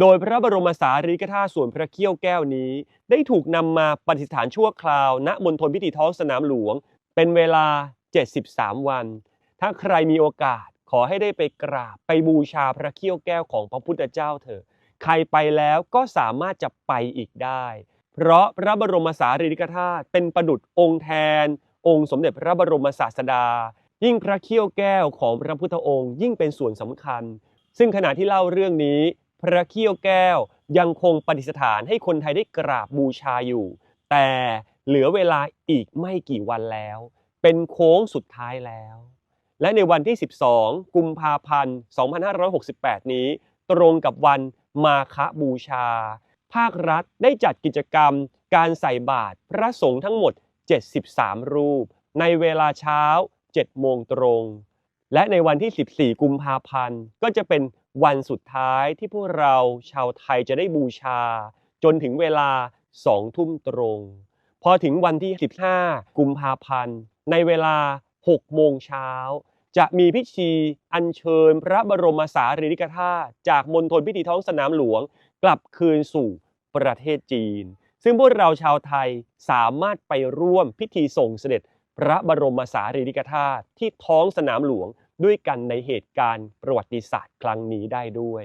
โดยพระบรมสารีริกธาตุส่วนพระเขี้ยวแก้วนี้ ได้ถูกนำมาปฏิสถานชั่วคราว ณมณฑลพิธีท้องสนามหลวง เป็นเวลา 73 วัน ถ้าใครมีโอกาสขอให้ได้ไปกราบไปบูชาพระเขี้ยวแก้วของพระพุทธเจ้าเถอะใครไปแล้วก็สามารถจะไปอีกได้ เพราะพระบรมสารีริกธาตุเป็นประดุจองค์แทน องค์สมเด็จพระบรมศาสดา ยิ่งพระเขี้ยวแก้วของพระพุทธองค์ ยิ่งเป็นส่วนสำคัญ ซึ่งขณะที่เล่าเรื่องนี้ พระเขี้ยวแก้วยังคงปฏิสถานให้คนไทยได้กราบบูชาอยู่ แต่เหลือเวลาอีกไม่กี่วันแล้ว เป็นโค้งสุดท้ายแล้ว และในวันที่ 12 กุมภาพันธ์ 2568 นี้ ตรงกับวันมาฆบูชา ภาครัฐได้จัดกิจกรรม การใส่บาตรพระสงฆ์ทั้งหมด 73 รูป ในเวลาเช้า 7 โมงตรง และในวันที่ 14 กุมภาพันธ์ก็จะเป็น วันสุดท้ายที่พวกเราชาวไทยจะได้บูชา จนถึงเวลา2ทุ่มตรง พอถึงวันที่ 15 กุมภาพันธ์ ในเวลา 6 โมงเช้า จะมีพิธีอัญเชิญพระบรมสารีริกธาตุจากมณฑลพิธีท้องสนามหลวง กลับคืนสู่ประเทศจีน ซึ่งพวกเราชาวไทยสามารถไปร่วมพิธีส่งเสด็จพระบรมสารีริกธาตุที่ท้องสนามหลวง ด้วยกันในเหตุการณ์ประวัติศาสตร์ครั้งนี้ได้ด้วย